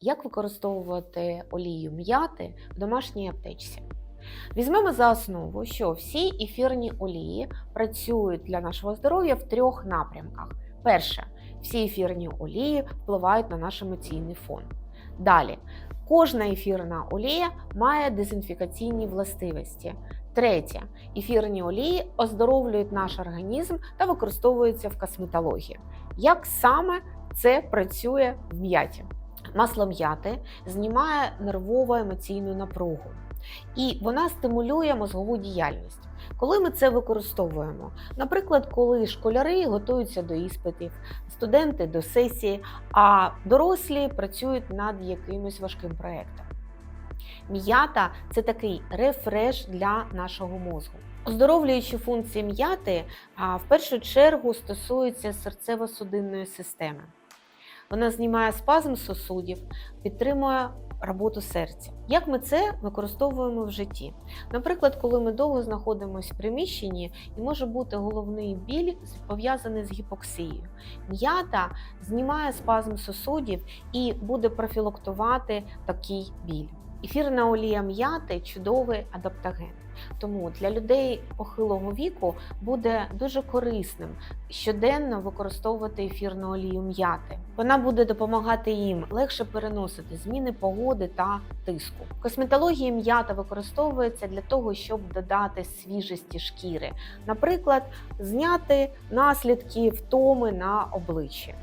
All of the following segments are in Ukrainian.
Як використовувати олію м'яти в домашній аптечці? Візьмемо за основу, що всі ефірні олії працюють для нашого здоров'я в трьох напрямках. Перше, всі ефірні олії впливають на наш емоційний фон. Далі, кожна ефірна олія має дезінфікаційні властивості. Третє, ефірні олії оздоровлюють наш організм та використовуються в косметології. Як саме це працює в м'яті? Масло м'яти знімає нервово-емоційну напругу, і вона стимулює мозгову діяльність. Коли ми це використовуємо, наприклад, коли школяри готуються до іспитів, студенти до сесії, а дорослі працюють над якимось важким проєктом. М'ята це такий рефреш для нашого мозку. Оздоровлюючі функції м'яти в першу чергу стосуються серцево-судинної системи. Вона знімає спазм сосудів, підтримує роботу серця. Як ми це використовуємо в житті? Наприклад, коли ми довго знаходимося в приміщенні і може бути головний біль пов'язаний з гіпоксією. М'ята знімає спазм сосудів і буде профілактувати такий біль. Ефірна олія м'яти чудовий адаптоген. Тому для людей похилого віку буде дуже корисним щоденно використовувати ефірну олію м'яти. Вона буде допомагати їм легше переносити зміни погоди та тиску. В косметології м'ята використовується для того, щоб додати свіжості шкіри, наприклад, зняти наслідки втоми на обличчі.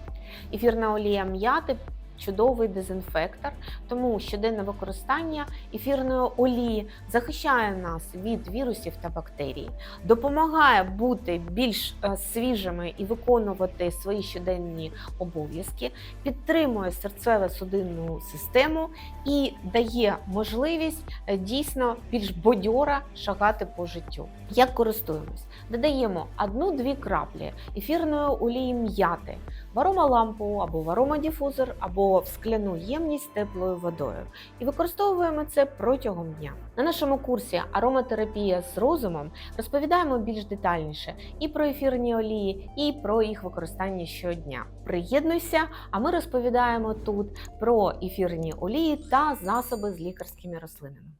Ефірна олія м'яти чудовий дезінфектор, тому щоденне використання ефірної олії захищає нас від вірусів та бактерій, допомагає бути більш е, свіжими і виконувати свої щоденні обов'язки, підтримує серцево-судинну систему і дає можливість е, дійсно більш бодьора шагати по життю. Як користуємось? Додаємо одну-дві краплі ефірної олії м'яти в аромалампу або в аромадіфузор, або в скляну ємність теплою водою. І використовуємо це протягом дня. На нашому курсі Ароматерапія з розумом розповідаємо більш детальніше і про ефірні олії, і про їх використання щодня. Приєднуйся, а ми розповідаємо тут про ефірні олії та засоби з лікарськими рослинами.